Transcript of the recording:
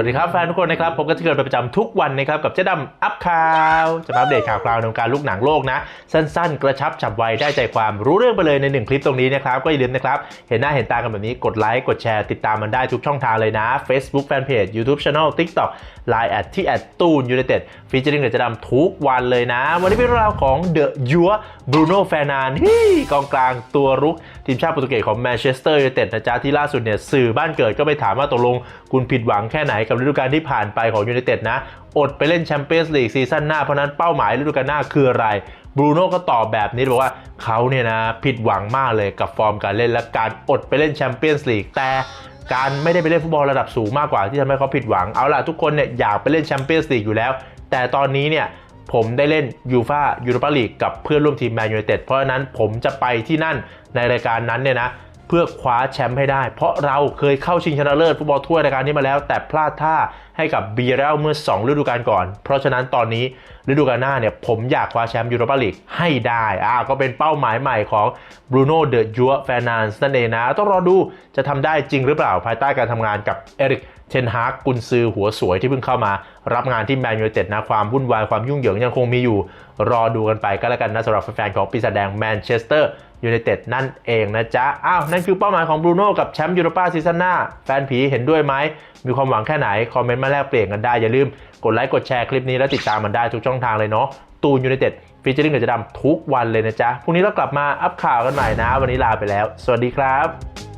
วัสดีครับแฟนทุกคนนะครับผมก็จะเกิดเป็นประจำทุกวันนะครับกับเจ๊ดำอัพข่าวจะมาอัปเดตข่าวคราวในวงการลูกหนังโลกนะ สั้นๆ กระชับฉับไวได้ใจความรู้เรื่องไปเลยในหนึ่งคลิปตรงนี้นะครับก็อย่าลืมนะครับเห็นหน้าเห็นตากันแบบนี้กดไลค์กดแชร์ติดตามมันได้ทุกช่องทางเลยนะ Facebook Fanpage YouTube Channel TikTok Line แอดที่แอดตูนยูไนเต็ดฟีเจอริงกับเจ๊ดำทุกวันเลยนะ วันนี้เป็นเรื่องราวของเดอะยัวบรูโน่แฟนานกองกลางตัวรุกทีมชาติโปรตุเกสของแมนเชสเตอร์ยูไนเต็ดนะจ๊ะที่ล่าสุดเนี่ยสื่อบ้านเกิดก็ไปถามว่าตกลงคุณผิดหวังแค่ไหนกับฤดูกาลที่ผ่านไปของยูไนเต็ดนะ อดไปเล่นแชมเปี้ยนส์ลีกซีซั่นหน้า เพราะนั้นเป้าหมายฤดูกาลหน้าคืออะไรบรูโน่ก็ตอบแบบนี้บอกว่าเขาเนี่ยนะผิดหวังมากเลยกับฟอร์มการเล่นและการอดไปเล่นแชมเปี้ยนส์ลีกแต่การไม่ได้ไปเล่นฟุตบอลระดับสูงมากกว่าที่ทำให้เขาผิดหวัง เอาล่ะทุกคนเนี่ยอยากไปเล่นแชมเปี้ยนส์ลีกอยู่แล้ว แต่ตอนนี้เนี่ยผมได้เล่นยูฟายูโรปาลีกกับเพื่อนร่วมทีมแมนยูไนเต็ดเพราะฉะนั้นผมจะไปที่นั่นในรายการนั้นเนี่ยนะ เพื่อคว้าแชมป์ให้ได้ เพราะเราเคยเข้าชิงชนะเลิศฟุตบอลถ้วยรายการนี้มาแล้ว แต่พลาดท่าให้กับเบียร์เรลเมื่อ 2 ฤดูกาลก่อน เพราะฉะนั้นตอนนี้ฤดูกาลหน้าเนี่ยผมอยากคว้าแชมป์ยูโรปาลีกให้ได้อ่าก็เป็นเป้าหมายใหม่ของบรูโน่เดอะยัวแฟนานส์นั่นเองนะ ต้องรอดูจะทำได้จริงหรือเปล่าภายใต้การทำงานกับเอริกเทนฮากกุนซือหัวสวยที่เพิ่งเข้ามา รับงานที่แมนยูเต็ดนะความวุ่นวายความยุ่งเหยิงยังคงมีอยู่ รอดูกันไปก็แล้วกันนะสำหรับแฟนๆของปีศาจแดงแมนเชสเตอร์ยูไนเต็ดนั่นเองนะจ๊ะ อ้าว นั่นคือเป้าหมายของบรูโน่กับแชมป์ยูโรปาซีซั่นหน้า แฟนผีเห็นด้วยไหม มีความหวังแค่ไหน คอมเมนต์มาแลกเปลี่ยนกันได้ อย่าลืมกดไลค์กดแชร์คลิปนี้แล้วติดตามมันได้ทุกช่องทางเลยเนาะตูนยูไนเต็ดฟีเจอริ่งกับจะดำทุกวันเลยนะจ๊ะพรุ่งนี้เรากลับมาอัปข่าวกันใหม่นะ วันนี้ลาไปแล้ว สวัสดีครับ